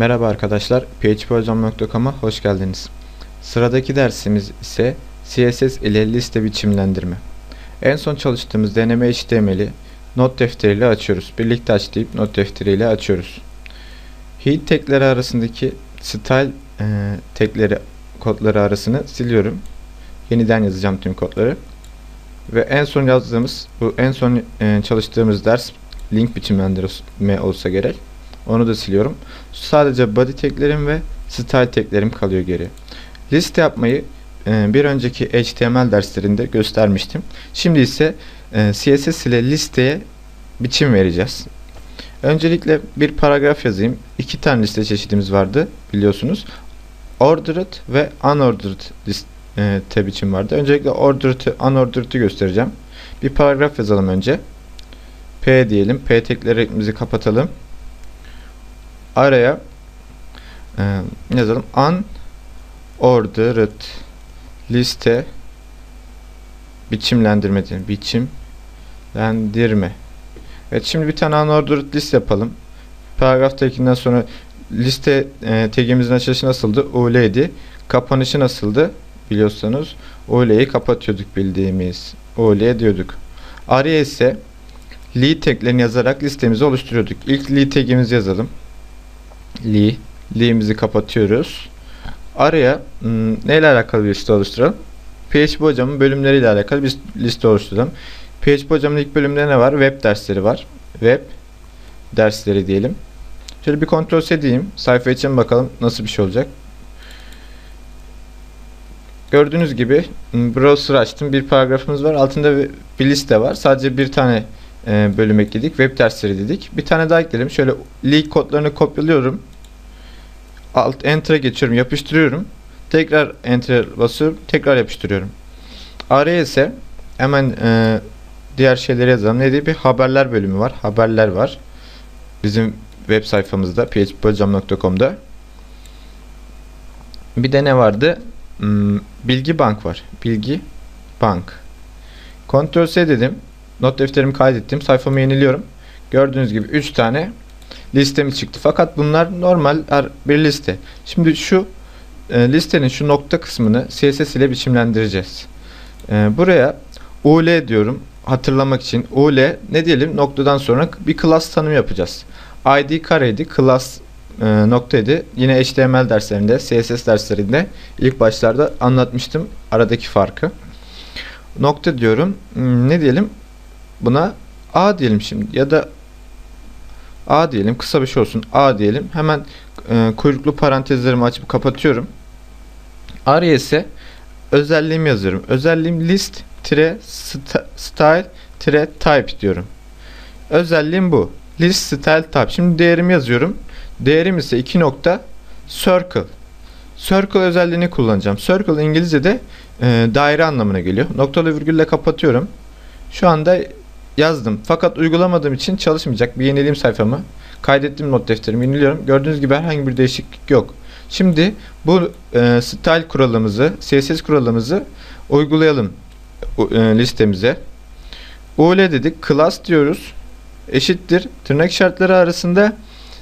Merhaba arkadaşlar, phphocam.com'a hoş geldiniz. Sıradaki dersimiz ise CSS ile liste biçimlendirme. En son çalıştığımız deneme HTML'i not defteriyle açıyoruz. Birlikte aç deyip not defteriyle açıyoruz. Heat tagleri arasındaki style e, tagleri kodları arasını siliyorum. Yeniden yazacağım tüm kodları. Ve en son yazdığımız, bu en son e, çalıştığımız ders link biçimlendirme olsa gerek. Onu da siliyorum. Sadece body taglerim ve style taglerim kalıyor geri. Liste yapmayı e, bir önceki HTML derslerinde göstermiştim. Şimdi ise e, CSS ile listeye biçim vereceğiz. Öncelikle bir paragraf yazayım. İki tane liste çeşidimiz vardı biliyorsunuz. Ordered ve unordered liste biçim vardı. Öncelikle ordered'ı unordered'ı göstereceğim. Bir paragraf yazalım önce. P diyelim. P teklerimizi kapatalım. Araya e, yazalım. Unordered liste biçimlendirme diyelim. Biçimlendirme. Evet şimdi bir tane unordered list yapalım. Paragraftakinden sonra liste e, tagimizin açılışı nasıldı? UL'ydi. Kapanışı nasıldı? Biliyorsanız UL'yi kapatıyorduk bildiğimiz. UL diyorduk. Araya ise li taglerini yazarak listemizi oluşturuyorduk. İlk li tagimizi yazalım. Li. Li'mizi kapatıyoruz. Araya hmm, neyle alakalı bir liste oluşturalım? PHP hocamın bölümleriyle alakalı bir liste oluşturalım. PHP hocamın ilk bölümünde ne var? Web dersleri var. Web dersleri diyelim. Şöyle bir kontrol C diyeyim. Sayfa için bakalım nasıl bir şey olacak. Gördüğünüz gibi browser açtım. Bir paragrafımız var. Altında bir liste var. Sadece bir tane e, bölüm ekledik. Web dersleri dedik. Bir tane daha ekledim. Şöyle link kodlarını kopyalıyorum. Alt enter'a geçiyorum. Yapıştırıyorum. Tekrar enter basıyorum. Tekrar yapıştırıyorum. Araya ise hemen e, diğer şeyleri yazalım. Neydi? Bir haberler bölümü var. Haberler var. Bizim web sayfamızda phphocam.com'da. Bir de ne vardı? Hmm, bilgi bank var. Bilgi bank. Ctrl C dedim. Not defterimi kaydettim. Sayfamı yeniliyorum. Gördüğünüz gibi 3 tane listemiz çıktı. Fakat bunlar normal bir liste. Şimdi şu e, listenin şu nokta kısmını CSS ile biçimlendireceğiz. E, buraya UL diyorum hatırlamak için. UL ne diyelim noktadan sonra bir class tanımı yapacağız. ID kareydi. Class e, noktaydı. Yine HTML derslerinde, CSS derslerinde ilk başlarda anlatmıştım aradaki farkı. Nokta diyorum. Hmm, ne diyelim? Buna A diyelim şimdi ya da A diyelim. Kısa bir şey olsun. A diyelim. Hemen e, kuyruklu parantezlerimi açıp kapatıyorum. Araya ise özelliğimi yazıyorum. Özelliğim list tire style tire type diyorum. Özelliğim bu. List style type. Şimdi değerimi yazıyorum. Değerim ise 2 nokta circle. Circle özelliğini kullanacağım. Circle İngilizce'de e, daire anlamına geliyor. Noktalı virgülle kapatıyorum. Şu anda yazdım. Fakat uygulamadığım için çalışmayacak. Bir yenileyim sayfamı. Kaydettim not defterimi. Yeniliyorum. Gördüğünüz gibi herhangi bir değişiklik yok. Şimdi bu e, style kuralımızı, CSS kuralımızı uygulayalım e, listemize. UL dedik. Class diyoruz. Eşittir. Tırnak işaretleri arasında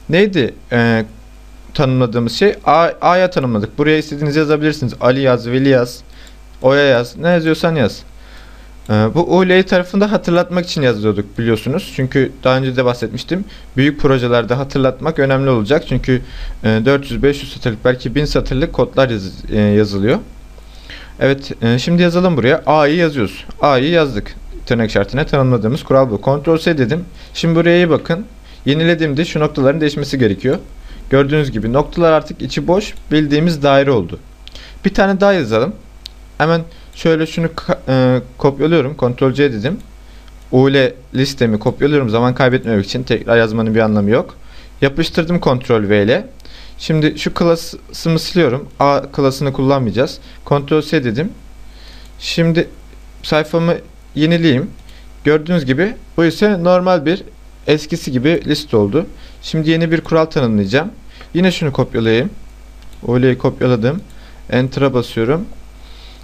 neydi e, tanımladığımız şey? A'ya tanımladık. Buraya istediğinizi yazabilirsiniz. Ali yaz, Veli yaz, Oya yaz. Ne yazıyorsan yaz. E, bu UL'yi tarafında hatırlatmak için yazıyorduk biliyorsunuz. Çünkü daha önce de bahsetmiştim. Büyük projelerde hatırlatmak önemli olacak. Çünkü e, 400-500 satırlık belki 1000 satırlık kodlar yaz, e, yazılıyor. Evet e, şimdi yazalım buraya. A'yı yazıyoruz. A'yı yazdık. Tırnak işaretine tanımladığımız kural bu. Ctrl C dedim. Şimdi buraya iyi bakın. Yenilediğimde şu noktaların değişmesi gerekiyor. Gördüğünüz gibi noktalar artık içi boş bildiğimiz daire oldu. Bir tane daha yazalım. Hemen şöyle şunu e, kopyalıyorum. Ctrl C dedim. UL listemi kopyalıyorum zaman kaybetmemek için. Tekrar yazmanın bir anlamı yok. Yapıştırdım Ctrl V ile. Şimdi şu klasımı siliyorum. A klasını kullanmayacağız. Ctrl C dedim. Şimdi sayfamı yenileyim. Gördüğünüz gibi bu ise normal bir eskisi gibi liste oldu. Şimdi yeni bir kural tanımlayacağım. Yine şunu kopyalayayım. O'leyi kopyaladım. Enter'a basıyorum.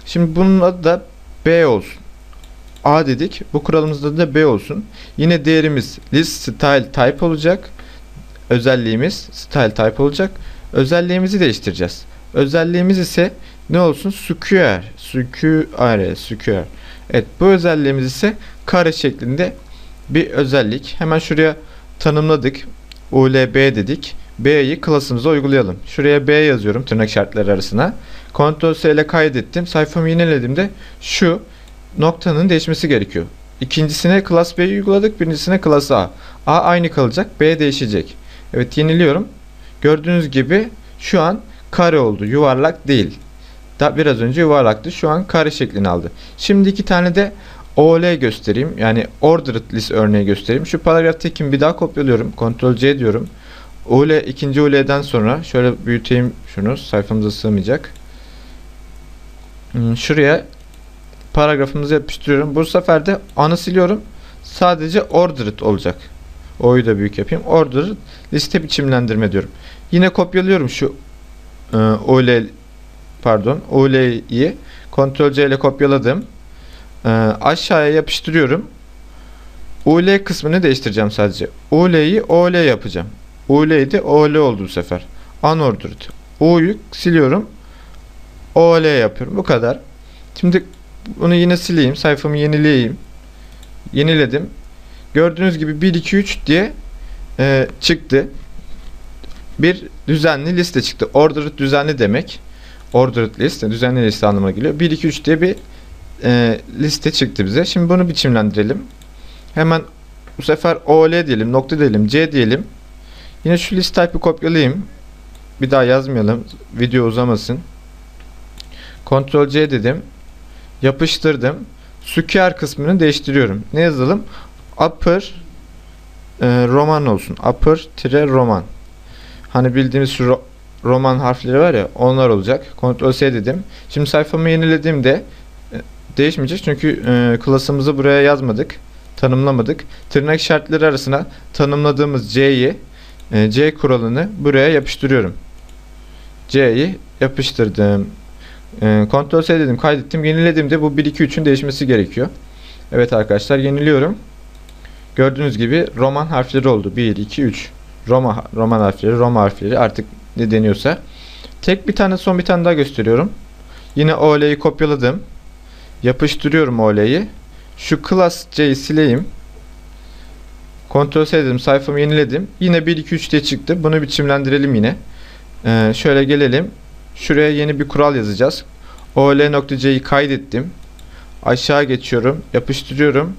Şimdi bunun adı da B olsun. A dedik. Bu kuralımızda da B olsun. Yine değerimiz list style type olacak. özelliğimiz style type olacak. Özelliğimizi değiştireceğiz. Özelliğimiz ise ne olsun? Square. Square. Square. Evet bu özelliğimiz ise kare şeklinde bir özellik. Hemen şuraya tanımladık. ULB dedik. B'yi klasımıza uygulayalım. Şuraya B yazıyorum tırnak işaretleri arasına. Ctrl S ile kaydettim. Sayfamı yenilediğimde şu noktanın değişmesi gerekiyor. İkincisine class B'yi uyguladık. Birincisine class A. A aynı kalacak. B değişecek. Evet yeniliyorum. Gördüğünüz gibi şu an kare oldu. Yuvarlak değil. Da biraz önce yuvarlaktı. Şu an kare şeklini aldı. Şimdi iki tane de OL göstereyim. Yani ordered list örneği göstereyim. Şu paragraf tekimi bir daha kopyalıyorum. Ctrl C diyorum. OL ikinci OL'den sonra şöyle büyüteyim şunu. Sayfamıza sığmayacak. Hmm, Şuraya paragrafımızı yapıştırıyorum. Bu sefer de anı siliyorum. Sadece ordered olacak. O'yu da büyük yapayım. Ordered liste biçimlendirme diyorum. Yine kopyalıyorum şu e, pardon OL'yi Ctrl C ile kopyaladım. E, aşağıya yapıştırıyorum. UL kısmını değiştireceğim sadece. UL'yi OL yapacağım. UL'ydi OL oldu bu sefer. Unordered. U'yu siliyorum. OL yapıyorum. Bu kadar. Şimdi bunu yine sileyim. Sayfamı yenileyeyim. Yeniledim. Gördüğünüz gibi 1 2 3 diye e, çıktı. Bir düzenli liste çıktı. Ordered düzenli demek. Ordered liste düzenli liste anlamına geliyor. 1 2 3 diye bir e, liste çıktı bize. Şimdi bunu biçimlendirelim. Hemen bu sefer OL diyelim, nokta diyelim, C diyelim. Yine şu list type'ı kopyalayayım. Bir daha yazmayalım. Video uzamasın. Ctrl C dedim. Yapıştırdım. Square kısmını değiştiriyorum. Ne yazalım? Upper e, roman olsun. Upper tire roman. Hani bildiğimiz ro- roman harfleri var ya onlar olacak. Ctrl C dedim. Şimdi sayfamı yenilediğimde e, değişmeyecek çünkü e, klasımızı buraya yazmadık. Tanımlamadık. Tırnak işaretleri arasına tanımladığımız C'yi C kuralını buraya yapıştırıyorum. C'yi yapıştırdım. E, Ctrl C dedim kaydettim. Yenilediğimde bu 1 2 3'ün değişmesi gerekiyor. Evet arkadaşlar yeniliyorum. Gördüğünüz gibi roman harfleri oldu. 1 2 3. Roma roman harfleri, Roma harfleri artık ne deniyorsa. Tek bir tane son bir tane daha gösteriyorum. Yine OL'yi kopyaladım. Yapıştırıyorum OL'yi. Şu class C'yi sileyim. C dedim. Sayfamı yeniledim. Yine 1 2 3 diye çıktı. Bunu biçimlendirelim yine. Ee, şöyle gelelim. Şuraya yeni bir kural yazacağız. OL.C'yi kaydettim. Aşağı geçiyorum. Yapıştırıyorum.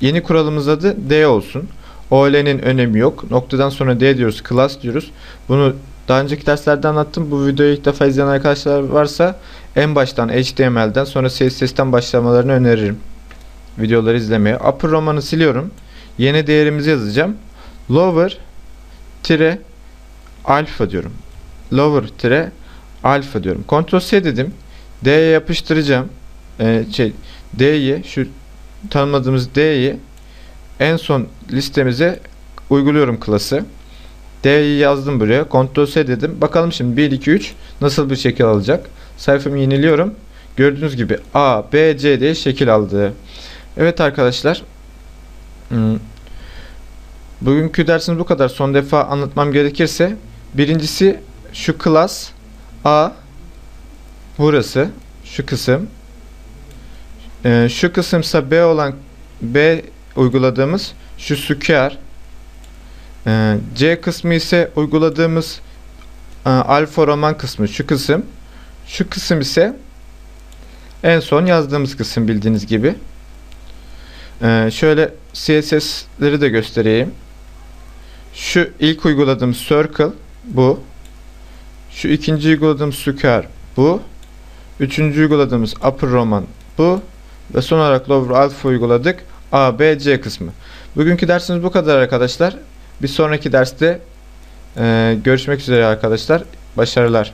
Yeni kuralımız adı D olsun. OL'nin önemi yok. Noktadan sonra D diyoruz. Class diyoruz. Bunu daha önceki derslerde anlattım. Bu videoyu ilk defa izleyen arkadaşlar varsa en baştan HTML'den sonra CSS'ten başlamalarını öneririm. Videoları izlemeye. Upper romanı siliyorum. Yeni değerimizi yazacağım. Lower tire alfa diyorum. Lower tire alfa diyorum. Ctrl C dedim. D'ye yapıştıracağım. Ee, şey, D'yi şu tanımladığımız D'yi en son listemize uyguluyorum klası. D'yi yazdım buraya. Ctrl C dedim. Bakalım şimdi 1 2 3 nasıl bir şekil alacak? Sayfamı yeniliyorum. Gördüğünüz gibi A, B, C diye şekil aldı. Evet arkadaşlar. Bugünkü dersimiz bu kadar. Son defa anlatmam gerekirse birincisi şu class A burası şu kısım. Ee, şu kısımsa B olan B uyguladığımız şu square ee, C kısmı ise uyguladığımız e, alfa roman kısmı şu kısım. Şu kısım ise en son yazdığımız kısım bildiğiniz gibi. Ee, şöyle CSS'leri de göstereyim şu ilk uyguladığım circle bu şu ikinci uyguladığım square bu üçüncü uyguladığımız upper roman bu ve son olarak lower alpha uyguladık A, B, C kısmı. Bugünkü dersimiz bu kadar arkadaşlar. Bir sonraki derste e, görüşmek üzere arkadaşlar. Başarılar.